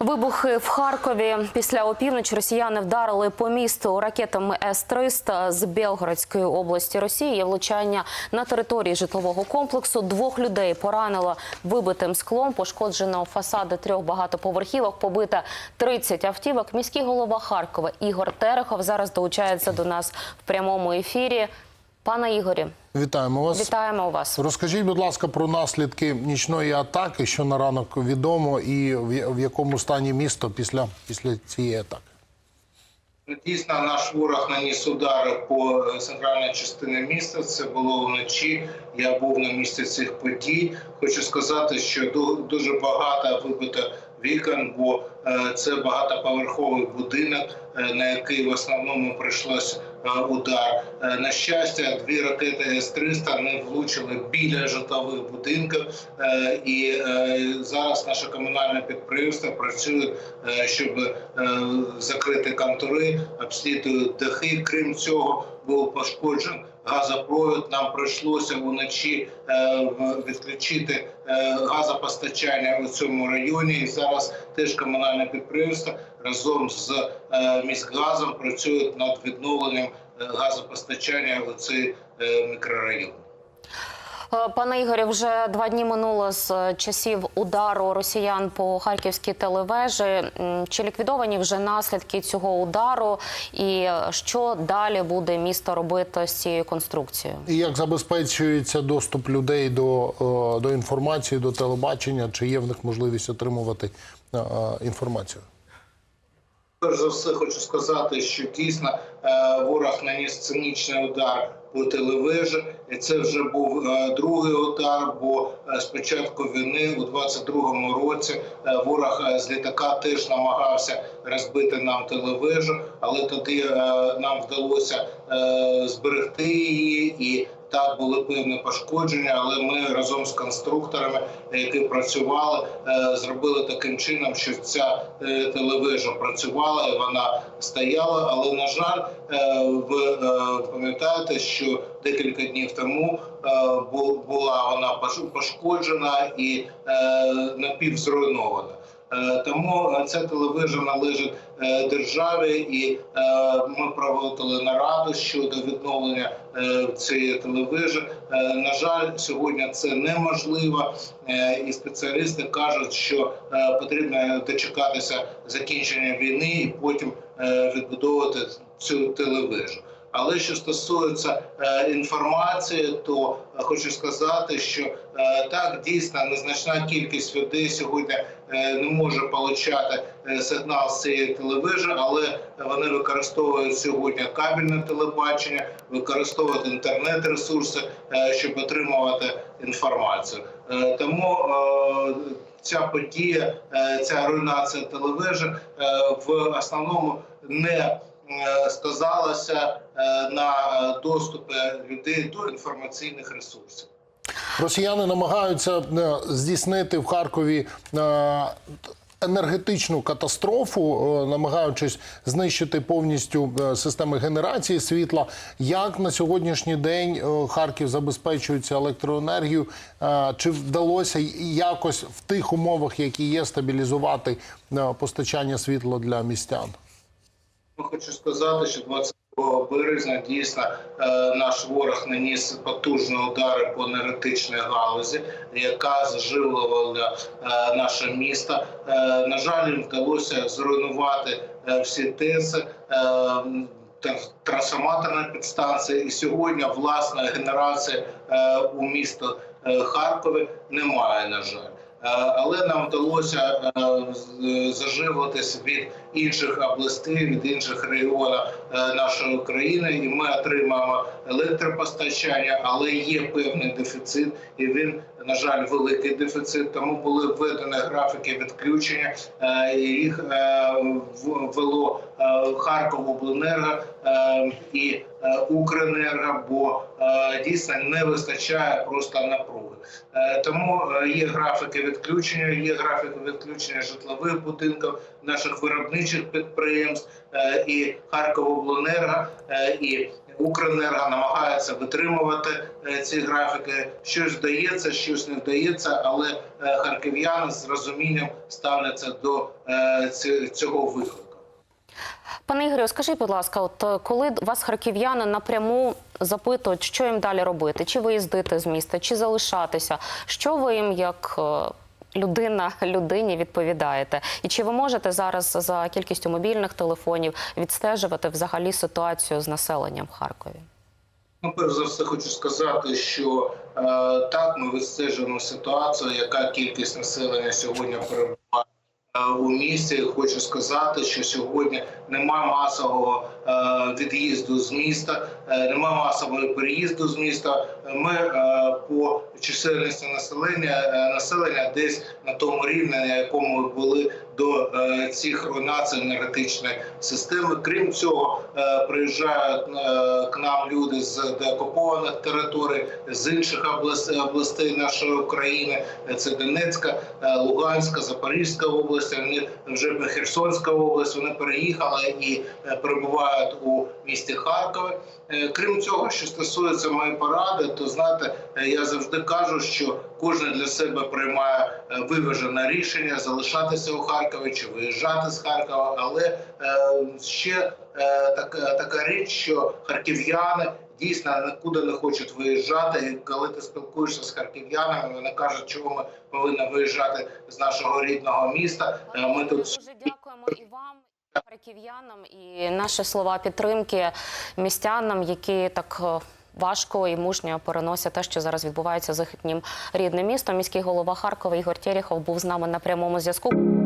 Вибухи в Харкові після опівночі росіяни вдарили по місту ракетами С-300 з Белгородської області Росії. Влучання на території житлового комплексу двох людей поранило вибитим склом. Пошкоджено фасади трьох багатоповерхівок. Побита 30 автівок. Міський голова Харкова Ігор Терехов зараз долучається до нас в прямому ефірі. Пане Ігорі, Вітаємо вас. вітаємо вас. Розкажіть, будь ласка, про наслідки нічної атаки, що на ранок відомо, і в в якому стані місто після, після цієї атаки. Дійсно, наш ворог наніс удари по центральній частині міста. Це було вночі. Я був на місці цих подій. Хочу сказати, що ду- дуже багато вибито вікон, бо е, це багатоповерховий будинок, е, на який в основному прийшлось удар. Е, На щастя, дві ракети С-300 не влучили біля житлових будинків, Е, і е, зараз наше комунальне підприємство працює, е, щоб е, закрити контури, обслідують дахи. Крім цього, був пошкоджений газопровід. Нам прийшлося вночі е, відключити е, газопостачання у цьому районі. І зараз теж комунальне підприємство разом з е, міськгазом працюють над відновленням е, газопостачання у цей е, мікрорайон. Пане Ігорі, вже два дні минуло з часів удару росіян по харківській телевежі. Чи ліквідовані вже наслідки цього удару? І що далі буде місто робити з цією конструкцією? І як забезпечується доступ людей до, до інформації, до телебачення, чи є в них можливість отримувати інформацію? Перш за все, хочу сказати, що дійсно е, ворог наніс цинічний удар по телевежі, це вже був е, другий удар. Бо е, з початку війни у 22-му році ворог з літака теж намагався розбити нам телевежу, але тоді нам вдалося зберегти її і. Так були певні пошкодження, але ми разом з конструкторами, які працювали, е, зробили таким чином, що ця е, телевежа працювала і вона стояла. Але на жаль, е, ви пам'ятаєте, що декілька днів тому була вона пош- пошкоджена і напівзруйнована. Тому ця телевежа належить державі, і ми проводили нараду щодо відновлення цієї телевежі. Е, На жаль, сьогодні це неможливо, е, і спеціалісти кажуть, що е, потрібно дочекатися закінчення війни і потім е, відбудовувати цю телевежу. Але що стосується е, інформації, то е, хочу сказати, що е, так дійсно незначна кількість людей сьогодні е, не може отримати е, сигнал з цієї телевежі, але вони використовують сьогодні кабельне телебачення, використовують інтернет-ресурси, е, щоб отримувати інформацію. Е, Тому е, ця подія, е, ця руйнація телевежі в основному не сказалася е, на е, доступі людей до інформаційних ресурсів. Росіяни намагаються е, здійснити в Харкові е, енергетичну катастрофу, е, намагаючись знищити повністю е, системи генерації світла. Як на сьогоднішній день е, Харків забезпечується електроенергією? Е, Чи вдалося якось в тих умовах, які є, стабілізувати е, постачання світла для містян? Хочу сказати, що 22 березня дійсно е, наш ворог наніс потужні удари по енергетичній галузі, яка заживлювала е, наше місто. Е, На жаль, їм вдалося зруйнувати всі ТЕСи. е, Трансформаторна підстанція, і сьогодні власної генерації у місто Харкові немає, на жаль. Але нам вдалося заживитись від інших областей, від інших регіонів е, нашої країни, і ми отримаємо електропостачання, але є певний дефіцит, і він на жаль великий дефіцит. Тому були введені графіки відключення, е, і їх е, ввело Харковобленерго і Укренерго, бо дійсно не вистачає просто напруги. Тому є графіки відключення, є графіки відключення житлових будинків, наших виробничих підприємств е, і Харковобленерго, е, і Укренерго намагається витримувати е, ці графіки. Щось вдається, щось не вдається, але харків'яни з розумінням ставляться до цього виклику. Пане Ігорю, скажіть, будь ласка, от коли вас харків'яни напряму запитують, що їм далі робити, чи виїздити з міста, чи залишатися, що ви їм як людина людині відповідаєте? І чи ви можете зараз за кількістю мобільних телефонів відстежувати взагалі ситуацію з населенням в Харкові? Ну, перш за все, хочу сказати, що е, так ми відстежуємо ситуацію, яка кількість населення сьогодні перебуває у місті. Хочу сказати, що сьогодні немає масового е, від'їзду з міста, е, немає масового переїзду з міста. Ми е, по чисельності населення е, населення десь на тому рівні, на якому були до е, цих енергетичної системи. Крім цього, е, приїжджають е, к нам люди з деокупованих територій, з інших областей, нашої України. Це Донецька, Луганська, Запорізька область. Вони вже Херсонська область. Вони переїхали і перебувають у місті Харкові. Крім цього, що стосується моєї поради, то знаєте, я завжди кажу, що кожен для себе приймає виважене рішення залишатися у Харкові чи виїжджати з Харкова. Але е, ще е, така, така річ, що харків'яни дійсно нікуди не хочуть виїжджати. І коли ти спілкуєшся з харків'янами, вони кажуть, чого ми повинні виїжджати з нашого рідного міста. Е, Ми тут дуже дякуємо і вам. і Харків'янам і наші слова підтримки містянам, які так важко і мужньо переносять те, що зараз відбувається з їхнім рідним містом. Міський голова Харкова Ігор Терехов був з нами на прямому зв'язку.